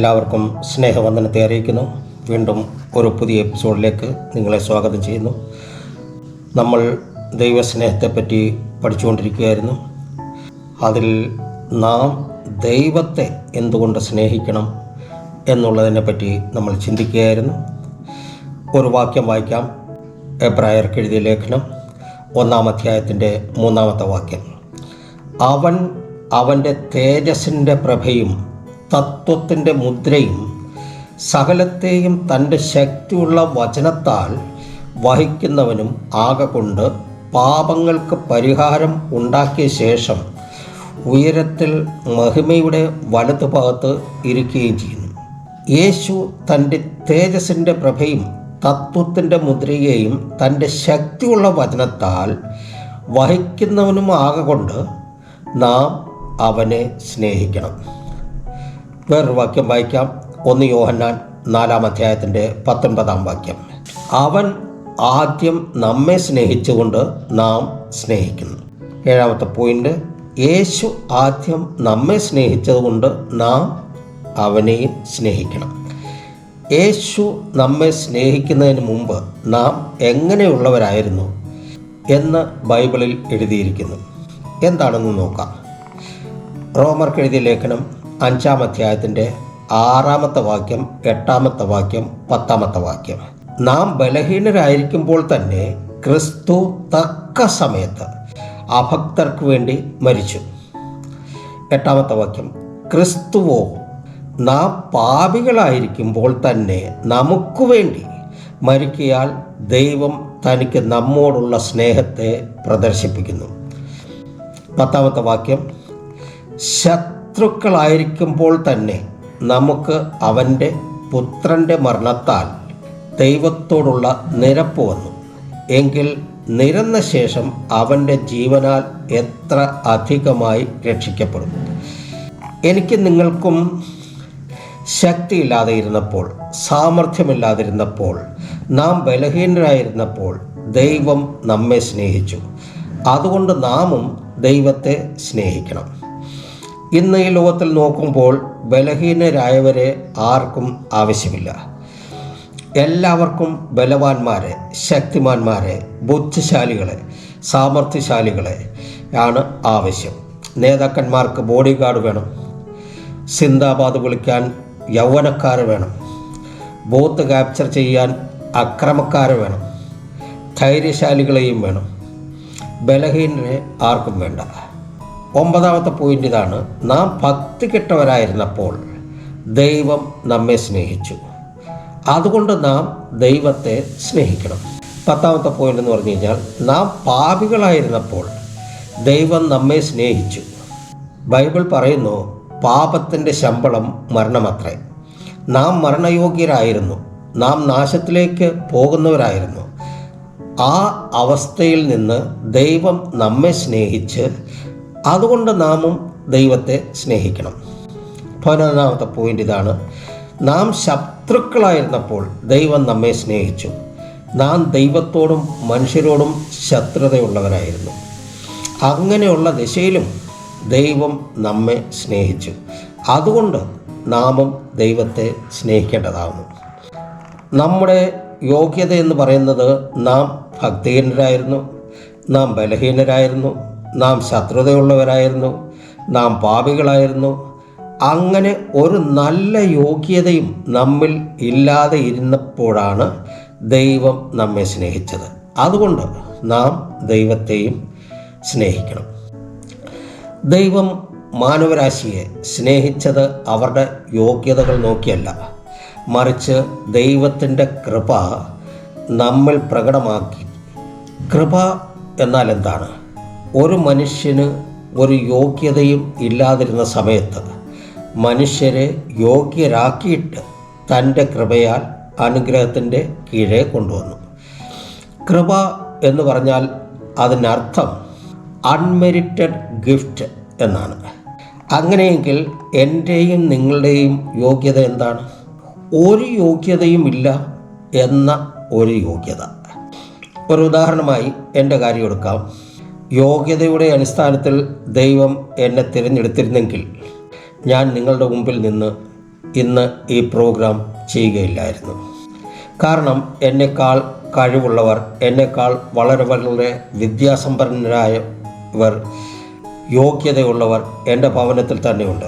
എല്ലാവർക്കും സ്നേഹവന്ദനത്തെ അറിയിക്കുന്നു. വീണ്ടും ഒരു പുതിയ എപ്പിസോഡിലേക്ക് നിങ്ങളെ സ്വാഗതം ചെയ്യുന്നു. നമ്മൾ ദൈവസ്നേഹത്തെപ്പറ്റി പഠിച്ചുകൊണ്ടിരിക്കുകയായിരുന്നു. അതിൽ നാം ദൈവത്തെ എന്തുകൊണ്ട് സ്നേഹിക്കണം എന്നുള്ളതിനെ പറ്റി നമ്മൾ ചിന്തിക്കുകയായിരുന്നു. ഒരു വാക്യം വായിക്കാം. എബ്രായർക്ക് എഴുതിയ ലേഖനം ഒന്നാം അധ്യായത്തിന്റെ മൂന്നാമത്തെ വാക്യം. അവൻ അവന്റെ തേജസ്സിന്റെ പ്രഭയും തത്വത്തിന്റെ മുദ്രയും സകലത്തെയും തന്റെ ശക്തിയുള്ള വചനത്താൽ വഹിക്കുന്നവനും ആകൊണ്ട് പാപങ്ങൾക്ക് പരിഹാരം ഉണ്ടാക്കിയ ശേഷം ഉയരത്തിൽ മഹിമയുടെ വലതുഭാഗത്ത് ഇരിക്കുകയും ചെയ്യുന്നു. യേശു തന്റെ തേജസ്സിന്റെ പ്രഭയും തത്വത്തിന്റെ മുദ്രയെയും തന്റെ ശക്തിയുള്ള വചനത്താൽ വഹിക്കുന്നവനും ആകൊണ്ട് നാം അവനെ സ്നേഹിക്കണം. വേറൊരു വാക്യം വായിക്കാം. ഒന്ന് യോഹന്നാൻ നാലാം അധ്യായത്തിന്റെ പത്തൊൻപതാം വാക്യം. അവൻ ആദ്യം നമ്മെ സ്നേഹിച്ചുകൊണ്ട് നാം സ്നേഹിക്കുന്നു. ഏഴാമത്തെ പോയിന്റ് യേശു ആദ്യം നമ്മെ സ്നേഹിച്ചതുകൊണ്ട് നാം അവനെയും സ്നേഹിക്കണം. യേശു നമ്മെ സ്നേഹിക്കുന്നതിന് മുമ്പ് നാം എങ്ങനെയുള്ളവരായിരുന്നു എന്ന് ബൈബിളിൽ എഴുതിയിരിക്കുന്നു. എന്താണെന്ന് നോക്കാം. റോമർക്ക് എഴുതിയ ലേഖനം അഞ്ചാം അധ്യായത്തിന്റെ ആറാമത്തെ വാക്യം എട്ടാമത്തെ വാക്യം പത്താമത്തെ വാക്യം. നാം ബലഹീനരായിരിക്കുമ്പോൾ തന്നെ ക്രിസ്തു തക്ക സമയത്ത് അഭക്തർക്ക് വേണ്ടി മരിച്ചു. എട്ടാമത്തെ വാക്യം ക്രിസ്തുവോ നാം പാപികളായിരിക്കുമ്പോൾ തന്നെ നമുക്ക് വേണ്ടി മരിക്കയാൽ ദൈവം തനിക്ക് നമ്മോടുള്ള സ്നേഹത്തെ പ്രദർശിപ്പിക്കുന്നു. പത്താമത്തെ വാക്യം ശത്രുക്കളായിരിക്കുമ്പോൾ തന്നെ നമുക്ക് അവന്റെ പുത്രന്റെ മരണത്താൽ ദൈവത്തോടുള്ള നിരപ്പ് വന്നു. എങ്കിൽ നിരന്ന ശേഷം അവന്റെ ജീവനാൽ എത്ര അധികമായി രക്ഷിക്കപ്പെടും? എനിക്ക് നിങ്ങൾക്കും ശക്തിയില്ലാതെ ഇരുന്നപ്പോൾ സാമർഥ്യമില്ലാതിരുന്നപ്പോൾ നാം ബലഹീനരായിരുന്നപ്പോൾ ദൈവം നമ്മെ സ്നേഹിച്ചു. അതുകൊണ്ട് നാമും ദൈവത്തെ സ്നേഹിക്കണം. ഇന്ന് ഈ ലോകത്തിൽ നോക്കുമ്പോൾ ബലഹീനരായവരെ ആർക്കും ആവശ്യമില്ല. എല്ലാവർക്കും ബലവാന്മാരെ ശക്തിമാന്മാരെ ബുദ്ധിശാലികളെ സാമർഥ്യശാലികളെ ആണ് ആവശ്യം. നേതാക്കന്മാർക്ക് ബോഡി ഗാർഡ് വേണം. സിന്ദാബാദ് വിളിക്കാൻ യൗവനക്കാർ വേണം. ബൂത്ത് ക്യാപ്ചർ ചെയ്യാൻ അക്രമക്കാർ വേണം. ധൈര്യശാലികളെയും വേണം. ബലഹീനരെ ആർക്കും വേണ്ട. ഒമ്പതാമത്തെ പോയിന്റ് ഇതാണ്. നാം ഭക്തി കെട്ടവരായിരുന്നപ്പോൾ ദൈവം നമ്മെ സ്നേഹിച്ചു. അതുകൊണ്ട് നാം ദൈവത്തെ സ്നേഹിക്കണം. പത്താമത്തെ പോയിന്റ് എന്ന് പറഞ്ഞു കഴിഞ്ഞാൽ നാം പാപികളായിരുന്നപ്പോൾ ദൈവം നമ്മെ സ്നേഹിച്ചു. ബൈബിൾ പറയുന്നു പാപത്തിന്റെ ശമ്പളം മരണമത്രേ. നാം മരണയോഗ്യരായിരുന്നു. നാം നാശത്തിലേക്ക് പോകുന്നവരായിരുന്നു. ആ അവസ്ഥയിൽ നിന്ന് ദൈവം നമ്മെ സ്നേഹിച്ച് അതുകൊണ്ട് നാമും ദൈവത്തെ സ്നേഹിക്കണം. പതിനൊന്നാമത്തെ പോയിന്റ് ഇതാണ്. നാം ശത്രുക്കളായിരുന്നപ്പോൾ ദൈവം നമ്മെ സ്നേഹിച്ചു. നാം ദൈവത്തോടും മനുഷ്യരോടും ശത്രുതയുള്ളവരായിരുന്നു. അങ്ങനെയുള്ള ദിശയിലും ദൈവം നമ്മെ സ്നേഹിച്ചു. അതുകൊണ്ട് നാമും ദൈവത്തെ സ്നേഹിക്കേണ്ടതാകുന്നു നമ്മുടെ യോഗ്യത എന്ന് പറയുന്നത് നാം ഭക്തിഹീനരായിരുന്നു. നാം ബലഹീനരായിരുന്നു. നാം ശത്രുതയുള്ളവരായിരുന്നു നാം പാപികളായിരുന്നു. അങ്ങനെ ഒരു നല്ല യോഗ്യതയും നമ്മിൽ ഇല്ലാതെ ഇരുന്നപ്പോഴാണ് ദൈവം നമ്മെ സ്നേഹിച്ചത്. അതുകൊണ്ട് നാം ദൈവത്തെയും സ്നേഹിക്കണം. ദൈവം മാനവരാശിയെ സ്നേഹിച്ചത് അവരുടെ യോഗ്യതകൾ നോക്കിയല്ല. മറിച്ച് ദൈവത്തിന്റെ കൃപ നമ്മൾ പ്രകടമാക്കി. കൃപ എന്നാൽ എന്താണ്? ഒരു മനുഷ്യന് ഒരു യോഗ്യതയും ഇല്ലാതിരുന്ന സമയത്ത് മനുഷ്യരെ യോഗ്യരാക്കിയിട്ട് തന്റെ കൃപയാൽ അനുഗ്രഹത്തിന്റെ കീഴെ കൊണ്ടുവന്നു. കൃപ എന്ന് പറഞ്ഞാൽ അതിനർത്ഥം അൺമെരിറ്റഡ് ഗിഫ്റ്റ് എന്നാണ്. അങ്ങനെയെങ്കിൽ എന്റെയും നിങ്ങളുടെയും യോഗ്യത എന്താണ്? ഒരു യോഗ്യതയും ഇല്ല എന്ന ഒരു യോഗ്യത. ഒരു ഉദാഹരണമായി എന്റെ കാര്യം എടുക്കാം. യോഗ്യതയുടെ അടിസ്ഥാനത്തിൽ ദൈവം എന്നെ തിരഞ്ഞെടുത്തിരുന്നെങ്കിൽ ഞാൻ നിങ്ങളുടെ മുമ്പിൽ നിന്ന് ഇന്ന് ഈ പ്രോഗ്രാം ചെയ്യുകയില്ലായിരുന്നു. കാരണം എന്നെക്കാൾ കഴിവുള്ളവർ എന്നെക്കാൾ വളരെ വളരെ വിദ്യാസമ്പന്നരായവർ യോഗ്യതയുള്ളവർ എന്റെ ഭവനത്തിൽ തന്നെയുണ്ട്.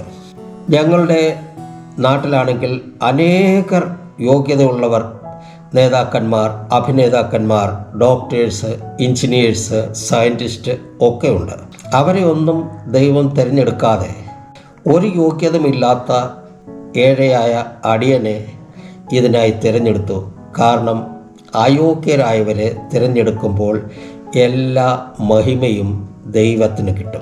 ഞങ്ങളുടെ നാട്ടിലാണെങ്കിൽ അനേകർ യോഗ്യതയുള്ളവർ നേതാക്കന്മാർ അഭിനേതാക്കന്മാർ ഡോക്ടേഴ്സ് എഞ്ചിനീയേഴ്സ് സയന്റിസ്റ്റ് ഒക്കെ ഉണ്ട് അവരെ ഒന്നും ദൈവം തിരഞ്ഞെടുക്കാതെ ഒരു യോഗ്യതമില്ലാത്ത ഏഴയായ അടിയനെ ഇതിനായി തിരഞ്ഞെടുത്തു. കാരണം അയോഗ്യരായവരെ തിരഞ്ഞെടുക്കുമ്പോൾ എല്ലാ മഹിമയും ദൈവത്തിന് കിട്ടും.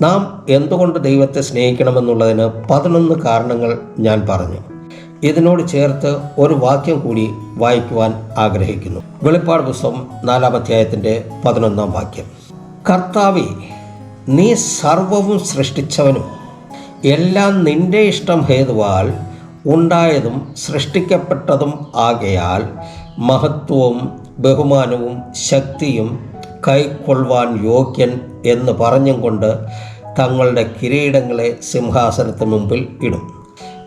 നാം എന്തുകൊണ്ട് ദൈവത്തെ സ്നേഹിക്കണമെന്നുള്ളതിന് പതിനൊന്ന് കാരണങ്ങൾ ഞാൻ പറഞ്ഞു. ഇതിനോട് ചേർത്ത് ഒരു വാക്യം കൂടി വായിക്കുവാൻ ആഗ്രഹിക്കുന്നു. വെളിപ്പാട് പുസ്തകം നാലാം അധ്യായത്തിന്റെ പതിനൊന്നാം വാക്യം. കർത്താവെ നീ സർവവും സൃഷ്ടിച്ചവനും എല്ലാം നിന്റെ ഇഷ്ടം ഹേതുവാൽ ഉണ്ടായതും സൃഷ്ടിക്കപ്പെട്ടതും ആകയാൽ മഹത്വവും ബഹുമാനവും ശക്തിയും കൈക്കൊള്ളുവാൻ യോഗ്യൻ എന്ന് പറഞ്ഞും കൊണ്ട് തങ്ങളുടെ കിരീടങ്ങളെ സിംഹാസനത്തിന് മുമ്പിൽ ഇടും.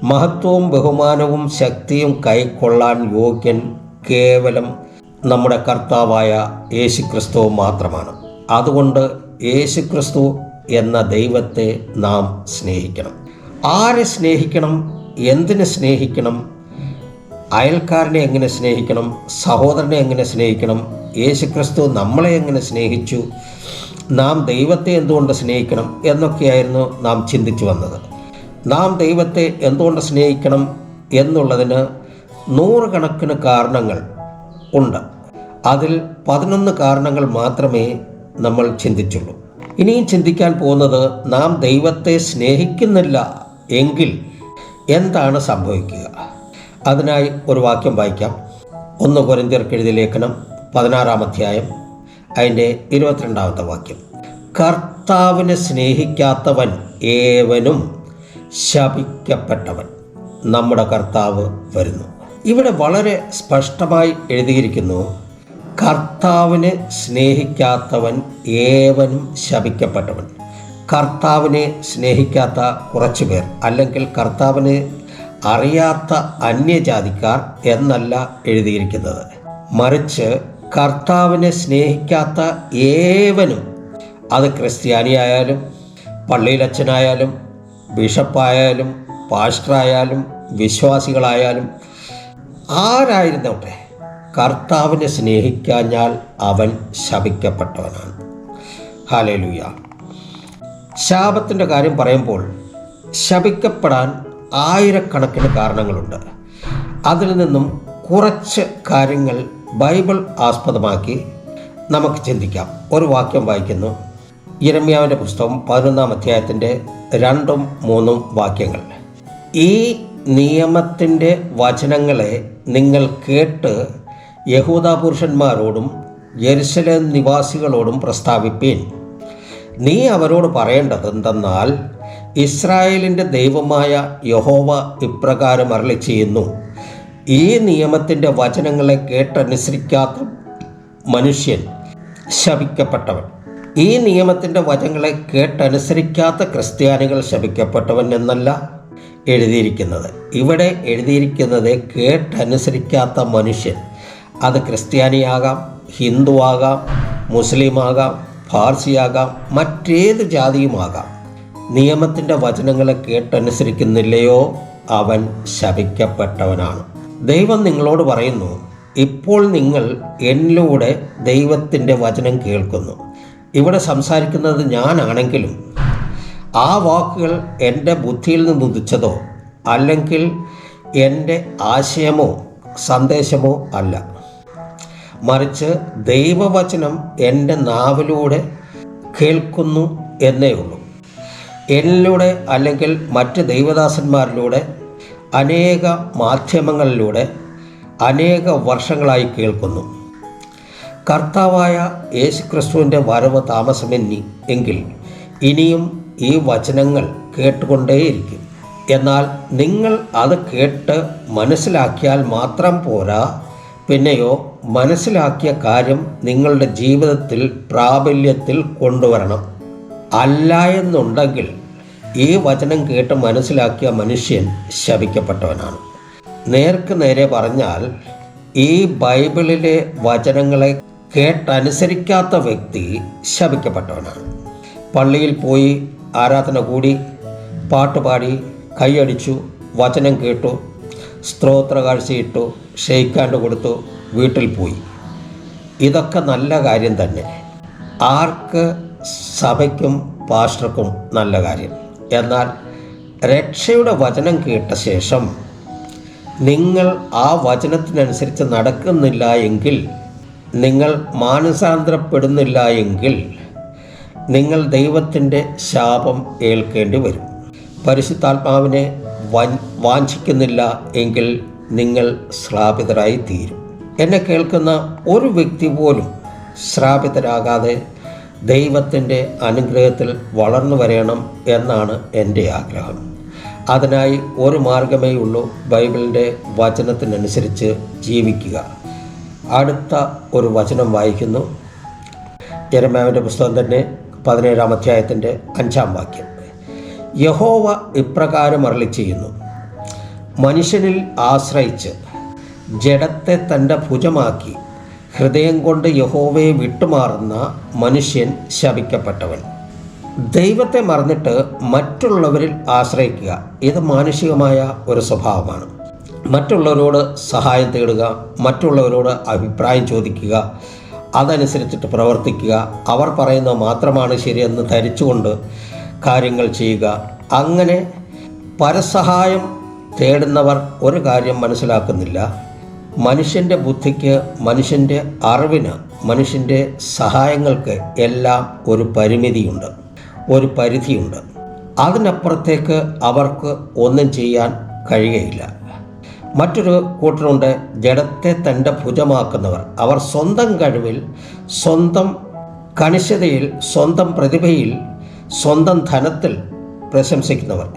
മഹത്വവും ബഹുമാനവും ശക്തിയും കൈക്കൊള്ളാൻ യോഗ്യൻ കേവലം നമ്മുടെ കർത്താവായ യേശുക്രിസ്തു മാത്രമാണ്. അതുകൊണ്ട് യേശുക്രിസ്തു എന്ന ദൈവത്തെ നാം സ്നേഹിക്കണം. ആരെ സ്നേഹിക്കണം? എന്തിനെ സ്നേഹിക്കണം? അയൽക്കാരനെ എങ്ങനെ സ്നേഹിക്കണം? സഹോദരനെ എങ്ങനെ സ്നേഹിക്കണം? യേശുക്രിസ്തു നമ്മളെ എങ്ങനെ സ്നേഹിച്ചു? നാം ദൈവത്തെ എന്തുകൊണ്ട് സ്നേഹിക്കണം? എന്നൊക്കെയായിരുന്നു നാം ചിന്തിച്ചു വന്നത്. നാം ദൈവത്തെ എന്തുകൊണ്ട് സ്നേഹിക്കണം എന്നുള്ളതിന് നൂറുകണക്കിന് കാരണങ്ങൾ ഉണ്ട്. അതിൽ പതിനൊന്ന് കാരണങ്ങൾ മാത്രമേ നമ്മൾ ചിന്തിച്ചുള്ളൂ. ഇനിയും ചിന്തിക്കാൻ പോകുന്നത് നാം ദൈവത്തെ സ്നേഹിക്കുന്നില്ല എങ്കിൽ എന്താണ് സംഭവിക്കുക? അതിനായി ഒരു വാക്യം വായിക്കാം. ഒന്ന് കൊരിന്തിയർക്ക് എഴുതിയ ലേഖനം പതിനാറാം അധ്യായം അതിന്റെ ഇരുപത്തിരണ്ടാമത്തെ വാക്യം. കർത്താവിനെ സ്നേഹിക്കാത്തവൻ ഏവനും ശപിക്കപ്പെട്ടവൻ നമ്മുടെ കർത്താവ് വരുന്നു. ഇവിടെ വളരെ സ്പഷ്ടമായി എഴുതിയിരിക്കുന്നു കർത്താവിനെ സ്നേഹിക്കാത്തവൻ ഏവനും ശപിക്കപ്പെട്ടവൻ. കർത്താവിനെ സ്നേഹിക്കാത്ത കുറച്ചു പേർ അല്ലെങ്കിൽ കർത്താവിനെ അറിയാത്ത അന്യജാതിക്കാർ എന്നല്ല എഴുതിയിരിക്കുന്നത്. മറിച്ച് കർത്താവിനെ സ്നേഹിക്കാത്ത ഏവനും അത് ക്രിസ്ത്യാനിയായാലും പള്ളിയിലച്ഛനായാലും ബിഷപ്പായാലും പാസ്റ്ററായാലും വിശ്വാസികളായാലും ആരായിരുന്നോട്ടെ കർത്താവിനെ സ്നേഹിക്കാഞ്ഞാൽ അവൻ ശപിക്കപ്പെട്ടവനാണ്. ഹാലലുയ ശാപത്തിന്റെ കാര്യം പറയുമ്പോൾ ശപിക്കപ്പെടാൻ ആയിരക്കണക്കിന് കാരണങ്ങളുണ്ട്. അതിൽ നിന്നും കുറച്ച് കാര്യങ്ങൾ ബൈബിൾ ആസ്പദമാക്കി നമുക്ക് ചിന്തിക്കാം. ഒരു വാക്യം വായിക്കുന്നു. ഇരമ്യാവിന്റെ പുസ്തകം പതിനൊന്നാം അധ്യായത്തിന്റെ രണ്ടും മൂന്നും വാക്യങ്ങൾ. ഈ നിയമത്തിന്റെ വചനങ്ങളെ നിങ്ങൾ കേട്ട് യഹൂദ പുരുഷന്മാരോടും ജെറുസലേം നിവാസികളോടും പ്രസ്താവിപ്പീൻ. നീ അവരോട് പറയേണ്ടത് എന്തെന്നാൽ ഇസ്രായേലിന്റെ ദൈവമായ യഹോവ ഇപ്രകാരം അരളി ചെയ്യുന്നു ഈ നിയമത്തിന്റെ വചനങ്ങളെ കേട്ടനുസരിക്കാത്ത മനുഷ്യൻ ശപിക്കപ്പെട്ടവൻ. ഈ നിയമത്തിന്റെ വചനങ്ങളെ കേട്ടനുസരിക്കാത്ത ക്രിസ്ത്യാനികൾ ശപിക്കപ്പെട്ടവൻ എന്നല്ല എഴുതിയിരിക്കുന്നത്. ഇവിടെ എഴുതിയിരിക്കുന്നത് കേട്ടനുസരിക്കാത്ത മനുഷ്യൻ. അത് ക്രിസ്ത്യാനിയാകാം ഹിന്ദുവാകാം മുസ്ലിമാകാം ഫാർസിയാകാം മറ്റേത് ജാതിയുമാകാം. നിയമത്തിന്റെ വചനങ്ങളെ കേട്ടനുസരിക്കുന്നില്ലയോ അവൻ ശപിക്കപ്പെട്ടവനാണ്. ദൈവം നിങ്ങളോട് പറയുന്നു ഇപ്പോൾ നിങ്ങൾ എന്നിലൂടെ ദൈവത്തിന്റെ വചനം കേൾക്കുന്നു. ഇവിടെ സംസാരിക്കുന്നത് ഞാനാണെങ്കിലും ആ വാക്കുകൾ എന്റെ ബുദ്ധിയിൽ നിന്ന് ഉദിച്ചതോ അല്ലെങ്കിൽ എന്റെ ആശയമോ സന്ദേശമോ അല്ല. മറിച്ച് ദൈവവചനം എന്റെ നാവിലൂടെ കേൾക്കുന്നു എന്നേ ഉള്ളൂ. എന്നിലൂടെ അല്ലെങ്കിൽ മറ്റ് ദൈവദാസന്മാരിലൂടെ അനേക മാധ്യമങ്ങളിലൂടെ അനേക വർഷങ്ങളായി കേൾക്കുന്നു. കർത്താവായ യേശുക്രിസ്തുവിന്റെ വരവ് താമസമെന്നി എങ്കിൽ ഇനിയും ഈ വചനങ്ങൾ കേട്ടുകൊണ്ടേയിരിക്കും. എന്നാൽ നിങ്ങൾ അത് കേട്ട് മനസ്സിലാക്കിയാൽ മാത്രം പോരാ. പിന്നെയോ മനസ്സിലാക്കിയ കാര്യം നിങ്ങളുടെ ജീവിതത്തിൽ പ്രാബല്യത്തിൽ കൊണ്ടുവരണം. അല്ല എന്നുണ്ടെങ്കിൽ ഈ വചനം കേട്ട് മനസ്സിലാക്കിയ മനുഷ്യൻ ശപിക്കപ്പെട്ടവനാണ്. നേർക്ക് നേരെ പറഞ്ഞാൽ ഈ ബൈബിളിലെ വചനങ്ങളെ കേട്ടനുസരിക്കാത്ത വ്യക്തി ശപിക്കപ്പെട്ടവനാണ്. പള്ളിയിൽ പോയി ആരാധന കൂടി പാട്ടുപാടി കൈയടിച്ചു വചനം കേട്ടു സ്ത്രോത്ര കാഴ്ചയിട്ടു ഷെയ്ക്കാണ്ട് കൊടുത്തു വീട്ടിൽ പോയി. ഇതൊക്കെ നല്ല കാര്യം തന്നെ. ആർക്ക് സഭയ്ക്കും പാസ്റ്റർക്കും നല്ല കാര്യം. എന്നാൽ രക്ഷയുടെ വചനം കേട്ട ശേഷം നിങ്ങൾ ആ വചനത്തിനനുസരിച്ച് നടക്കുന്നില്ല എങ്കിൽ നിങ്ങൾ മാനസാന്തരപ്പെടുന്നില്ല എങ്കിൽ നിങ്ങൾ ദൈവത്തിന്റെ ശാപം ഏൽക്കേണ്ടി വരും. പരിശുദ്ധാത്മാവിനെ വാഞ്ചിക്കുന്നില്ല എങ്കിൽ നിങ്ങൾ ശ്രാപിതരായി തീരും എന്നെ കേൾക്കുന്ന ഒരു വ്യക്തി പോലും ശ്രാപിതരാകാതെ ദൈവത്തിന്റെ അനുഗ്രഹത്തിൽ വളർന്നു വരണം എന്നാണ് എന്റെ ആഗ്രഹം. അതിനായി ഒരു മാർഗമേ ഉള്ളൂ ബൈബിളിന്റെ വചനത്തിനനുസരിച്ച് ജീവിക്കുക. അടുത്ത ഒരു വചനം വായിക്കുന്നു. യരമ്യാവിന്റെ പുസ്തകം തന്നെ പതിനേഴാം അധ്യായത്തിന്റെ അഞ്ചാം വാക്യം. യഹോവ ഇപ്രകാരം അരളി ചെയ്യുന്നു മനുഷ്യനിൽ ആശ്രയിച്ച് ജഡത്തെ തന്റെ ഭുജമാക്കി ഹൃദയം കൊണ്ട് യഹോവയെ വിട്ടുമാറുന്ന മനുഷ്യൻ ശപിക്കപ്പെട്ടവൻ. ദൈവത്തെ മറന്നിട്ട് മറ്റുള്ളവരിൽ ആശ്രയിക്കുക ഇത് മാനുഷികമായ ഒരു സ്വഭാവമാണ്. മറ്റുള്ളവരോട് സഹായം തേടുക മറ്റുള്ളവരോട് അഭിപ്രായം ചോദിക്കുക അതനുസരിച്ചിട്ട് പ്രവർത്തിക്കുക. അവർ പറയുന്നത് മാത്രമാണ് ശരിയെന്ന് ധരിച്ചുകൊണ്ട് കാര്യങ്ങൾ ചെയ്യുക. അങ്ങനെ പരസഹായം തേടുന്നവർ ഒരു കാര്യം മനസ്സിലാക്കുന്നില്ല. മനുഷ്യന്റെ ബുദ്ധിക്ക് മനുഷ്യന്റെ അറിവിന് മനുഷ്യന്റെ സഹായങ്ങൾക്ക് എല്ലാം ഒരു പരിമിതിയുണ്ട് ഒരു പരിധിയുണ്ട്. അതിനപ്പുറത്തേക്ക് അവർക്ക് ഒന്നും ചെയ്യാൻ കഴിയുകയില്ല. മറ്റൊരു കൂട്ടരുണ്ട് ജഡത്തെ തന്റെ ഭുജമാക്കുന്നവർ. അവർ സ്വന്തം കഴിവിൽ സ്വന്തം കണിശതയിൽ സ്വന്തം പ്രതിഭയിൽ സ്വന്തം ധനത്തിൽ പ്രശംസിക്കുന്നവർ.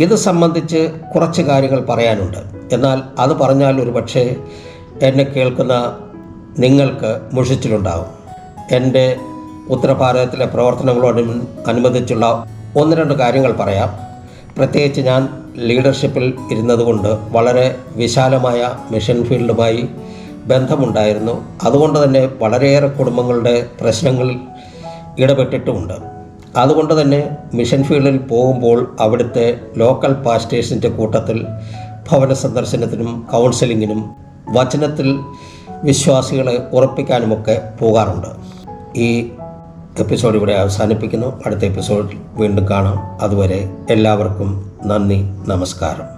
ഇത് സംബന്ധിച്ച് കുറച്ച് കാര്യങ്ങൾ പറയാനുണ്ട്. എന്നാൽ അത് പറഞ്ഞാൽ ഒരു പക്ഷേ എന്നെ കേൾക്കുന്ന നിങ്ങൾക്ക് മുഷിച്ചിലുണ്ടാകും എന്റെ ഉത്തരഭാരതത്തിലെ പ്രവർത്തനങ്ങളോട് അനുബന്ധിച്ചുള്ള ഒന്ന് രണ്ട് കാര്യങ്ങൾ പറയാം. പ്രത്യേകിച്ച് ഞാൻ ലീഡർഷിപ്പിൽ ഇരുന്നതുകൊണ്ട് വളരെ വിശാലമായ മിഷൻ ഫീൽഡുമായി ബന്ധമുണ്ടായിരുന്നു. അതുകൊണ്ട് തന്നെ വളരെയേറെ കുടുംബങ്ങളുടെ പ്രശ്നങ്ങളിൽ ഇടപെട്ടിട്ടുമുണ്ട്. അതുകൊണ്ട് തന്നെ മിഷൻ ഫീൽഡിൽ പോകുമ്പോൾ അവിടുത്തെ ലോക്കൽ പാസ്റ്റേഴ്സിന്റെ കൂട്ടത്തിൽ ഭവന സന്ദർശനത്തിനും കൗൺസിലിങ്ങിനും വചനത്തിൽ വിശ്വാസികളെ ഉറപ്പിക്കാനുമൊക്കെ പോകാറുണ്ട്. ഈ എപ്പിസോഡ് ഇവിടെ അവസാനിപ്പിക്കുന്നു. അടുത്ത എപ്പിസോഡിൽ വീണ്ടും കാണാം. അതുവരെ എല്ലാവർക്കും നന്ദി നമസ്കാരം.